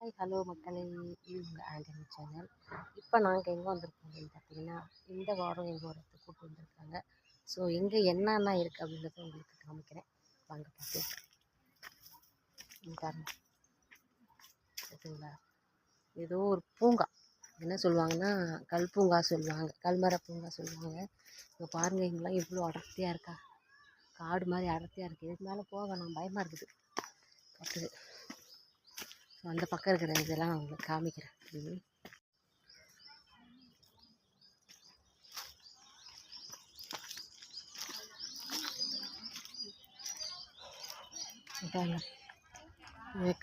Hi hello மக்களே இது உங்கள் ஆண்டனி சேனல். இப்போ நாங்கள் எங்கே வந்திருக்கோம் அப்படின்னு பார்த்தீங்கன்னா இந்த வாரம் எங்கள் ஒரு இடத்துக்கு கூப்பிட்டு வந்திருக்காங்க. ஸோ எங்கே என்னென்ன இருக்குது அப்படின்றத உங்களுக்கு காமிக்கிறேன். வாங்க பார்த்து பாருங்க. சரிங்களா ஏதோ ஒரு பூங்கா. என்ன சொல்லுவாங்கன்னா கல் பூங்கா சொல்லுவாங்க. கல்மர பூங்கா சொல்லுவாங்க. இங்கே பாருங்கள் இங்கெல்லாம் எவ்வளோ அடர்த்தியாக இருக்கா? காடு மாதிரி அடர்த்தியாக இருக்குது இதுக்கு மேலே போக வேணாம். பயமாக இருக்குது. பார்த்து ஸோ அந்த பக்கம் இருக்கிற இதெல்லாம் நான் உங்களுக்கு காமிக்கிறேன். ம். பாருங்க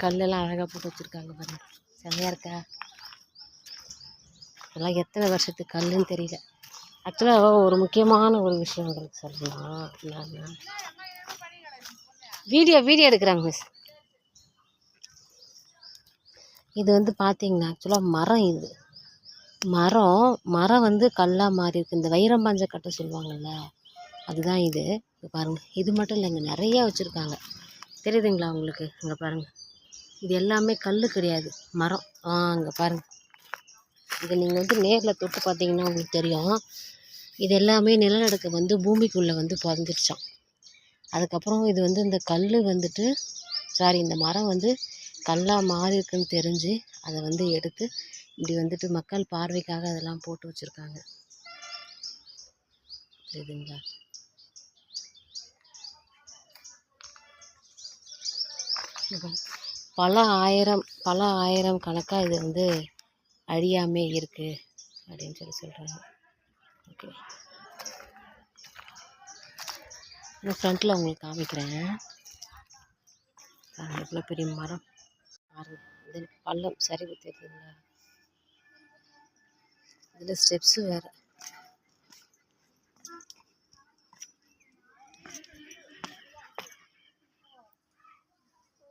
கல்லெல்லாம் அழகாக போட்டு வச்சுருக்காங்க பாருங்க. செம்மையாக இருக்கா? இதெல்லாம் எத்தனை வருஷத்துக்கு கல்லுன்னு தெரியல. ஆக்சுவலாக ஒரு முக்கியமான ஒரு விஷயம் உங்களுக்கு சொல்லலாம் என்னன்னா வீடியோ வீடியோ எடுக்கிறாங்க மிஸ் இது வந்து பார்த்தீங்கன்னா ஆக்சுவலாக மரம் இது. மரம் மரம் வந்து கல்லாக மாறி இருக்குது இந்த வைரம் பாஞ்ச கட்டை சொல்லுவாங்கள்ல அதுதான் இது. இங்க பாருங்க. இது மட்டும் இல்லைங்க நிறையா வச்சுருக்காங்க. தெரியுதுங்களா உங்களுக்கு? இங்கே பாருங்க. இது எல்லாமே கல் கிடையாது மரம். ஆ இங்கே பாருங்க. இதை நீங்கள் வந்து நேரில் தொட்டு பார்த்தீங்கன்னா உங்களுக்கு தெரியும். இது எல்லாமே நிலநடுக்கம் வந்து பூமிக்குள்ளே வந்து புதஞ்சிருச்சான் அதுக்கப்புறம் இது வந்து இந்த கல் வந்துட்டு சாரி இந்த மரம் வந்து கல்லாக மாறி இருக்குன்னு தெரிஞ்சு அதை வந்து எடுத்து இப்படி வந்துட்டு மக்கள் பார்வைக்காக அதெல்லாம் போட்டு வச்சுருக்காங்க. தெரியுதுங்களா பல ஆயிரம் பல ஆயிரம் கணக்காக இது வந்து அழியாமே இருக்குது அப்படின்னு சொல்லி சொல்கிறாங்க ஓகே இந்த ஃப்ரண்ட்டில் உங்களுக்கு காமிக்கிறேன். எவ்வளோ பெரிய மரம். பாருங்க. இது பள்ளம் சரிவு தெரியுதுங்களா இதில் ஸ்டெப்ஸு வேறு.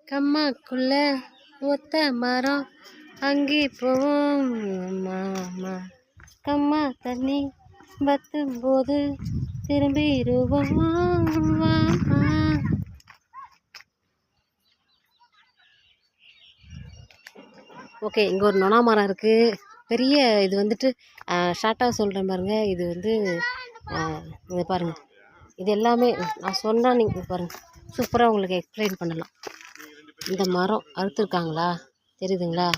கம்மாக்குள்ள ஒத்த மரம் அங்கே போவோம். மாமா. கம்மா தண்ணி வத்தும் போது திரும்பிடுவோம் ஓகே இங்கே ஒரு நொணா மரம் இருக்குது பெரிய இது வந்துட்டு ஷார்ட்டாக சொல்கிறேன் பாருங்கள் இது வந்து இதை பாருங்கள் இது எல்லாமே நான் சொன்னால் நீங்கள் பாருங்கள் சூப்பராக உங்களுக்கு எக்ஸ்பிளைன் பண்ணலாம். இந்த மரம் அறுத்துருக்காங்களா? தெரியுதுங்களா?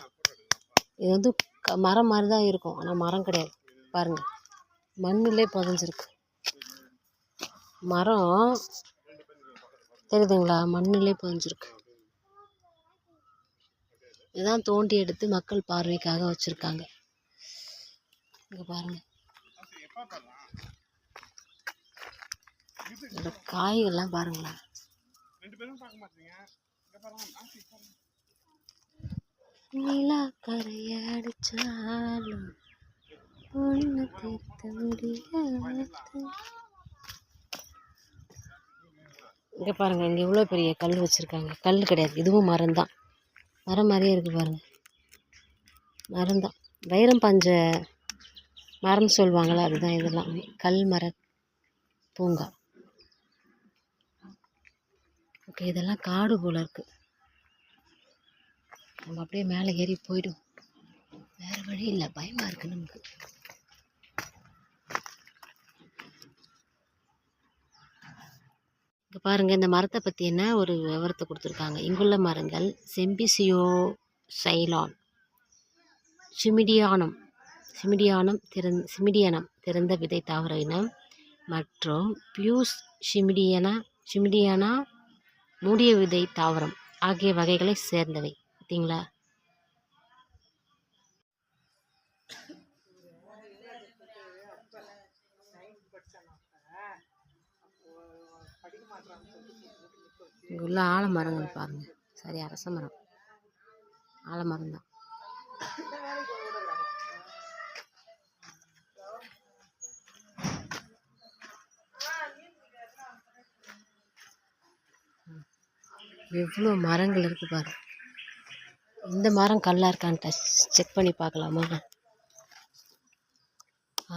இது வந்து க- மரம் மாதிரி தான் இருக்கும். ஆனால் மரம் கிடையாது. பாருங்கள் மண்ணிலே புதஞ்சிருக்கு. மரம் தெரியுதுங்களா? மண்ணிலே புதஞ்சிருக்கு. இதுதான் தோண்டி எடுத்து மக்கள் பார்வைக்காக வச்சுருக்காங்க. இங்கே பாருங்கள் இந்த காய்கள்லாம் பாருங்களேன். நிலா கரைய அடிச்சாலும் தீர்த்த முடியாது. இங்கே பாருங்கள் இங்கே இவ்வளோ பெரிய கல் வச்சுருக்காங்க. கல் கிடையாது இதுவும் மரம் தான் மரம் மாதிரியே இருக்குது பாருங்க. மரம் தான் வைரம் பாஞ்ச மரம்னு சொல்லுவாங்களே அதுதான் இதெல்லாம். கல் மர பூங்கா. ஓகே இதெல்லாம் காடு போல் இருக்குது நம்ம அப்படியே மேலே ஏறி போய்டும் வேறு வழி இல்லை பயமாக இருக்குது நமக்கு. இப்போ பாருங்கள் இந்த மரத்தை பற்றி என்ன ஒரு விவரத்தை கொடுத்துருக்காங்க. இங்குள்ள மரங்கள் செம்பிசியோ சைலான் சிமிடியானம் சிமிடியானம் திறந் சிமிடியனம் திறந்த விதை தாவர இனம் மற்றும் பியூஸ் சிமிடியனா சிமிடியானா மூடிய விதை தாவரம் ஆகிய வகைகளை சேர்ந்தவை. பார்த்தீங்களா? இங்கே உள்ள ஆலமரங்கள் பாருங்கள் சரி அரச மரம். ஆலமரம் தான் எவ்வளோ மரங்கள் இருக்குது பாரு. இந்த மரம் கல்லாக இருக்கான்ட்ட செக் பண்ணி பார்க்கலாமா?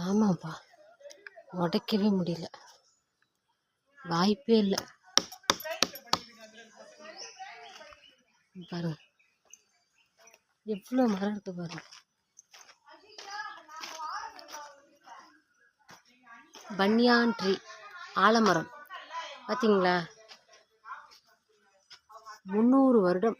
ஆமாப்பா. உடைக்கவே முடியல. வாய்ப்பே இல்லை. பாருங்க. எவ்வளோ மரம் இருக்கு பாருங்க. பன்யான் ட்ரீ ஆலமரம். பார்த்தீங்களா முந்நூறு வருடம்.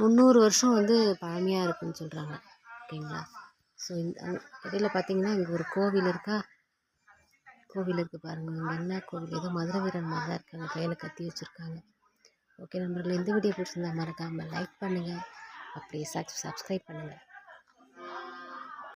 முந்நூறு வருஷம் வந்து பழமையாக இருக்குதுன்னு சொல்கிறாங்க ஓகேங்களா? ஸோ இந்த இடையில பார்த்தீங்கன்னா இங்கே ஒரு கோவில் இருக்கா? கோவில் இருக்குது பாருங்கள் இங்கே என்ன கோவில்? ஏதோ மதுரை வீரன் மாதிரி தான் இருக்காங்க. கையில் கத்தி வச்சுருக்காங்க. ஓகே நண்பர்களே இந்த வீடியோ பிடிச்சிருந்தா மறக்காமல் லைக் பண்ணுங்கள் அப்படியே சப் சப்ஸ்கிரைப் பண்ணுங்கள்